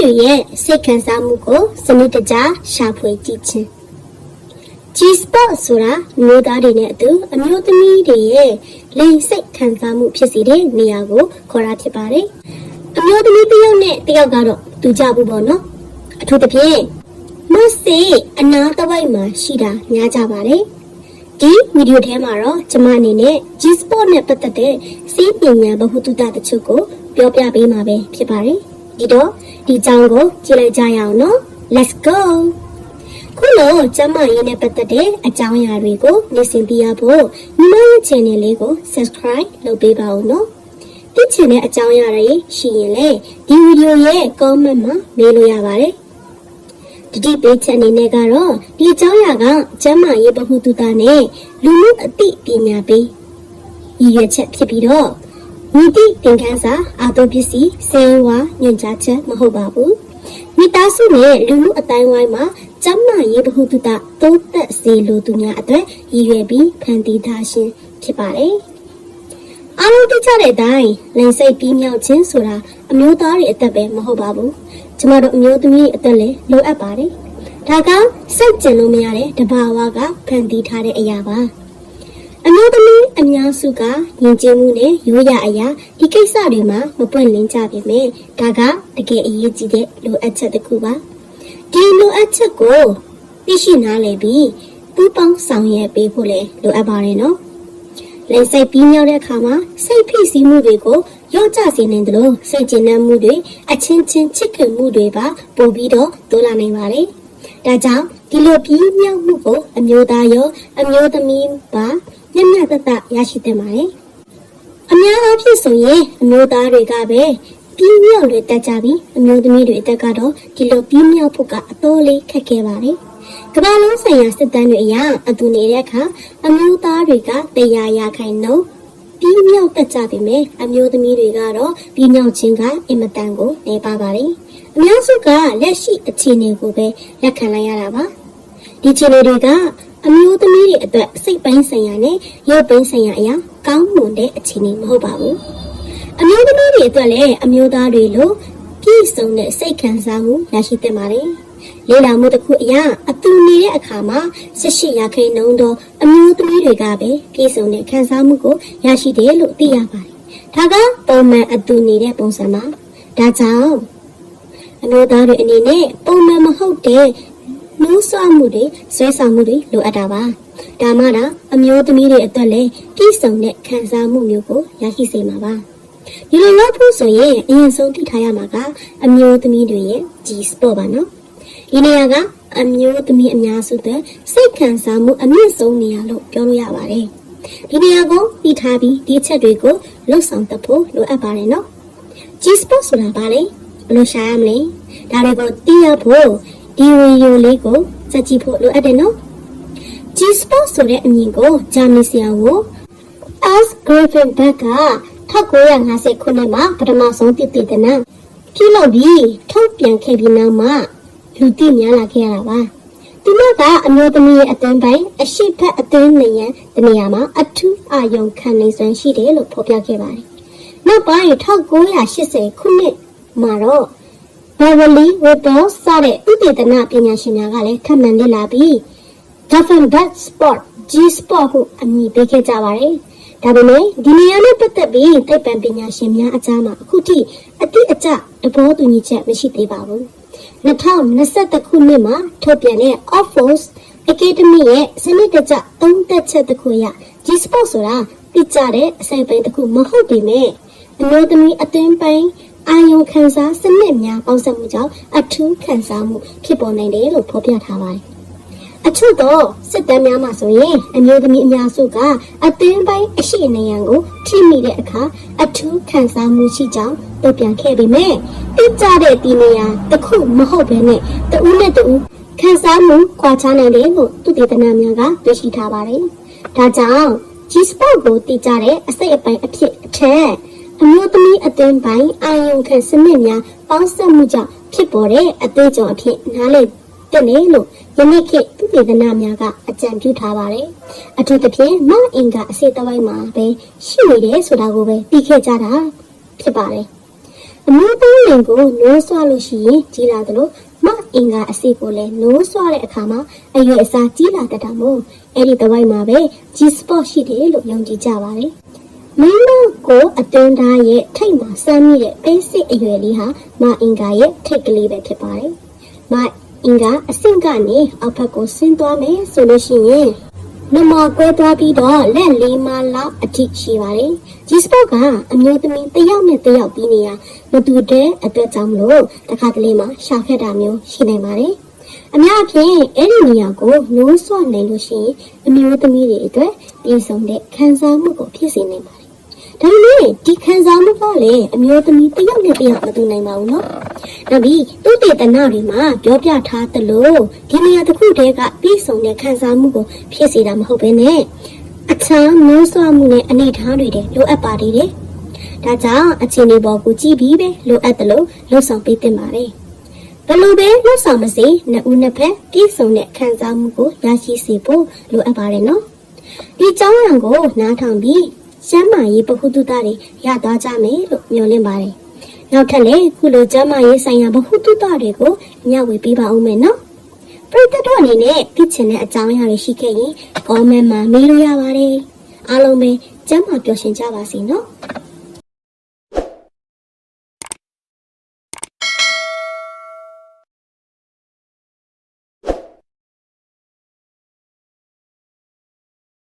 တွေရဲ့စိတ်ခံစားမှုကိုစနစ်တကျရှာဖွေကြည့်ခြင်း G-spot ဆိုတာမျိုးသားတွေနဲ့အတူအမျိုးသမီးတွေရဲ့လိင်စိတ်ခံစားမှုဖြစ်စေတဲ့နေရာကိုခေါ်တာဖြစ်ပါတယ်။အမျိုးသမီးတစ်ယောက်နဲ့တစ်ယောက်ကတော့တူကြဘူးပေါ့နော်။အထူးသဖြင့်မဆေအနာတဝိုက်မှာရှိတာများကြပါတယ်။ဒီဗီဒီယိုထဲမှာတော့ကျွန်မအနေနဲ့ G-spot နဲ့ပတ်သက်တဲ့စီးပညာဗဟုသုတတချို့ကိုပြောပြပေးမှာပဲဖြစ်ပါတယ်။ ဒီတော့ဒီအကြောင်းကိုကြည့်လိုက်ကြရအောင်နော်။ Let's go! ခုလိုကျမရေးနဲ့ပတ်သက်တဲ့အကြောင်းအရာတွေကိုနေ့စဉ်သိရဖို့ညီမရဲ့ channel လေးကို subscribe လုပ်ပေးပါဦးနော်။ဒီချင်တဲ့အကြောင်းအရာတွေရှိရင်လည်းဒီဗီဒီယိုရဲ့ comment မှာမေးလို့ရပါတယ်။ဒီဒီပေးချက်အနေနဲ့ကတော့ဒီအကြောင်းအရာကကျမရေးဗဟုသုတနဲ့လူမှုအသိပညာပေးရည်ရွယ်ချက်ဖြစ်ပြီးတော့ မိတိသင်ခန်းစာအာတုပစ္စည်းစေဝါညွှန်ကြားချက်မဟုတ်ပါဘူး။မိသားစုနဲ့လူမှုအတိုင်းဝိုင်းမှာကျမ်းမာရေးဗဟုသုတသုံးသက်စေလိုသူများအတွက်ရည်ရွယ်ပြီးဖန်တီးထားခြင်းဖြစ်ပါတယ်။အားလုံးသိကြတဲ့အတိုင်းလိင်စိတ်ပြီးမြောက်ခြင်းဆိုတာအမျိုးသားတွေအသက်ပဲမဟုတ်ပါဘူး။ကျမတို့အမျိုးသမီးအသက်လည်းလိုအပ်ပါတယ်။ဒါကစိတ်ကျင်လို့မရတဲ့တဘာဝကဖန်တီးထားတဲ့အရာပါ။ အမျိုးသမီးအများစုကယဉ်ကျေးမှုနဲ့ရိုးရာအရာဒီကိစ္စတွေမှာမပွင့်လင်းကြပါပဲ။ဒါကတကယ်အရေးကြီးတဲ့လိုအပ်ချက်တစ်ခုပါ။ဒီလိုအပ်ချက်ကိုသိရှိနားလည်ပြီးပူးပေါင်းဆောင်ရွက်ပေးဖို့လည်းလိုအပ်ပါတယ်နော်။လက်စိတ်ပြီးမြောက်တဲ့အခါမှာစိတ်ဖိစီးမှုတွေကိုရော့ကျစေနိုင်တယ်လို့စိတ်ကျဉ်နှံမှုတွေအချင်းချင်းချစ်ခင်မှုတွေပါပို့ပြီးတော့တိုးလာနိုင်ပါတယ်။ဒါကြောင့်ဒီလိုပြီးမြောက်မှုကိုအမျိုးသားရောအမျိုးသမီးပါ မျက်မျက်တတရရှိသင့်ပါတယ်။အများအားဖြင့်ဆိုရင်အမျိုးသားတွေကပဲပြီးမြောက်တွေတက်ကြပြီးအမျိုးသမီးတွေအတက်ကတော့ဒီလိုပြီးမြောက်ဖို့ကအတော်လေးခက်ခဲပါတယ်။ကမ္ဘာလုံးဆိုင်ရာစစ်တမ်းတွေအရအတူနေတဲ့အခါအမျိုးသားတွေကတရားရခိုင်နှုန်းပြီးမြောက်တက်ကြပြီမယ်အမျိုးသမီးတွေကတော့ပြီးမြောက်ခြင်းကအင်မတန်ကိုနေပါပါတယ်။အများစုကလက်ရှိအခြေအနေကိုပဲလက်ခံလိုက်ရတာပါ။ဒီအခြေအနေတွေက အမျိုးသမီးတွေအတွက်စိတ်ပိုင်းဆိုင်ရာနဲ့ရုပ်ပိုင်းဆိုင်ရာအရာကောင်းမွန်တဲ့အခြေအနေမဟုတ်ပါဘူး။အမျိုးသမီးတွေအတွက်လည်းအမျိုးသားတွေလိုပြည့်စုံတဲ့စိတ်ခံစားမှုရရှိသင့်ပါတယ်။လေ့လာမှုတစ်ခုအရအတူနေတဲ့အခါမှာ18ရာခိုင်နှုန်းသောအမျိုးသမီးတွေကပဲပြည့်စုံတဲ့ခံစားမှုကိုရရှိတယ်လို့သိရပါတယ်။ဒါကပုံမှန်အတူနေတဲ့ပုံစံပါ။ဒါကြောင့်အမျိုးသားတွေအနေနဲ့ပုံမှန်မဟုတ်တဲ့ နှိုးဆွမှုတွေဆွဲဆောင်မှုတွေလိုအပ်တာပါဒါမှတော့အမျိုးသမီးတွေအတွက်လည်းပြည့်စုံတဲ့ခံစားမှုမျိုးကိုရရှိစေမှာပါဒီလိုလုပ်ဖို့ဆိုရင်အရင်ဆုံးသိထားရမှာကအမျိုးသမီးတွေရဲ့ G spot ပါနော်ဒီနေရာကအမျိုးသမီးအများစုတဲ့စိတ်ခံစားမှုအမြင့်ဆုံးနေရာလို့ပြောလို့ရပါတယ်ဒီနေရာကိုသိထားပြီးဒီအချက်တွေကိုလှုပ်ဆောင်တတ်ဖို့လိုအပ်ပါတယ်နော် G spot ဆိုတာဘာလဲဘယ်လိုရှာရမလဲဒါတွေကိုသိရဖို့ ဒီဗီဒီယိုလေးကိုစက်ကြည့်ဖို့လိုအပ်တယ်နော် G-Spot ဆိုတဲ့အမည်ကိုဂျာမနီဆရာကို S. Griffin Beck က1950ခုနှစ်မှာပထမဆုံးတည်တည်တဲ့နာပြုလုပ်ပြီးထုတ်ပြန်ခဲ့ပြီးနောက်မှာလူသိများလာခဲ့ရတာပါဒီမှာကအမျိုးသမီးရဲ့အတန်းပိုင်းအရှိတ်အသင်းနေရန်တနေရာမှာအထူးအာယုံခံနေစွမ်းရှိတယ်လို့ဖော်ပြခဲ့ပါတယ်နောက်ပိုင်း1980ခုနှစ်မှာတော့ Beverly Whipple စတဲ့ဥတေသနပညာရှင်များကလည်းခန့်မှန်းလေ့လာပြီး Diamondback Sport G Sport ဟုအမည်ပေးခဲ့ကြပါတယ်။ဒါပေမဲ့ဒီနေရာနဲ့ပတ်သက်ပြီးသိပ္ပံပညာရှင်များအကြားမှာအခုထိအတိအကျသဘောတူညီချက်မရှိသေးပါဘူး။2021ခုနှစ်မှာထုတ်ပြန်တဲ့ Oxford Academy ရဲ့စနစ်တကျသုံးသက်ချက်တစ်ခုအရ G Sport ဆိုတာတိကျတဲ့အစိပ်ပိုင်းတစ်ခုမဟုတ်ပေမဲ့အမျိုးသမီးအသွင်ပိုင်း အာယုံခံစားစနစ်များပေါင်းစပ်မှုကြောင့်အထူးခံစားမှုဖြစ်ပေါ်နိုင်တယ်လို့ဖော်ပြထားပါတယ်။အချို့သောစစ်တမ်းများမှာဆိုရင်အမျိုးသမီးအများစုကအသင်းပိုင်းအရှိနေရန်ကိုထိမိတဲ့အခါအထူးခံစားမှုရှိကြောင်းပြပြန်ခဲ့ပေမဲ့တိကျတဲ့ဒီနေရာတစ်ခုမဟုတ်ဘဲနဲ့တဦးနဲ့တဦးခံစားမှုခွာခြားနိုင်တယ်လို့သူတေသနများကတွေ့ရှိထားပါတယ်။ဒါကြောင့် G-Spot ကိုတိကျတဲ့အစိတ်အပိုင်းအဖြစ်အထက် အမျိုးသမီးအသင်းပိုင်းအာယုံခံစနစ်များပေါင်းစပ်မှုကြောင့်ဖြစ်ပေါ်တဲ့အသေးကြောင့်အဖြစ်နားလည်တဲ့လေလို့ယနေ့ခေတ်သူတေသနာများကအကြံပြုထားပါတယ်။အထူးသဖြင့်မအင်ကအစေတဝိုင်းမှာပဲရှိနေတယ်ဆိုတာကိုပဲသိခဲ့ကြတာဖြစ်ပါတယ်။အမျိုးသားလင်ကိုနိုးဆွလို့ရှိရင်ကြီးလာတယ်လို့မအင်္ဂါအစိကိုလည်းနိုးဆွတဲ့အခါမှာအရွယ်အစားကြီးလာတတ်တာမို့အဲ့ဒီတစ်ဝိုက်မှာပဲ G spot ရှိတယ်လို့ယုံကြည်ကြပါတယ် မင်းမကိုအတွင်းသားရဲ့ထိတ်မှာစမ်းမိတဲ့ပေးစစ်အရွယ်လေးဟာမအင်္ဂါရဲ့ထိတ်ကလေးပဲဖြစ်ပါတယ်မအင်္ဂါအဆင့်ကနေအောက်ဘက်ကိုဆင်းသွားမယ်ဆိုလို့ရှိရင်နမကွဲသွားပြီးတော့လက်လေးမလောက်အထိရှိပါတယ်။ဒီစပေါ့ကအမျိုးသမီးတစ်ယောက်နဲ့တစ်ယောက်ပြီးနေရမတူတဲ့အတွက်ကြောင့်မလို့တစ်ခါတလေမှရှာခက်တာမျိုးရှိနိုင်ပါတယ်။အများအပြားအဲ့ဒီနေရာကိုနိုးဆွနိုင်လို့ရှိရင်အမျိုးသမီးတွေအတွက်ပြည်စုံတဲ့ခံစားမှုကိုဖြစ်စေနိုင်ပါတယ်။ ဒါပေမဲ့ဒီခံစားမှုကလည်းအမျိုးသမီးတစ်ယောက်နဲ့တစ်ယောက်မတူနိုင်ပါဘူးနော်။နောက်ပြီးသူတေသနာတွေမှာပြောပြထားသလိုဒီနေရာတစ်ခုတည်းကပြည်စုံတဲ့ခံစားမှုကိုဖြစ်စေတာမဟုတ်ဘဲနဲ့အခြားမျိုးစွာမှုနဲ့အနေအထားတွေတည်းလိုအပ်ပါသေးတယ်။ဒါကြောင့်အခြေအနေပေါ်ကိုကြည့်ပြီးပဲလိုအပ်တယ်လို့လှုပ်ဆောင်ပေးတင်ပါတယ်။ဘယ်လိုပဲလှုပ်ဆောင်မစေနှစ်ဦးနှစ်ဖက်ပြည်စုံတဲ့ခံစားမှုကိုရရှိစေဖို့လိုအပ်ပါတယ်နော်။ဒီကြောင်းရံကိုနားထောင်ပြီး ကျမ်းမာရေးပဟုသုတတွေရသွားကြမယ်လို့မျှော်လင့်ပါတယ်။နောက်ထပ်လည်းခုလိုကျမ်းမာရေးဆိုင်ရာပဟုသုတတွေကိုညဝေပေးပါဦးမယ်နော်။ပရိသတ်တို့အနေနဲ့သိချင်တဲ့အကြောင်းအရာတွေရှိခဲ့ရင် comment မှာမေးလို့ရပါတယ်။အားလုံးပဲကျမ်းမာပျော်ရွှင်ကြပါစေနော်။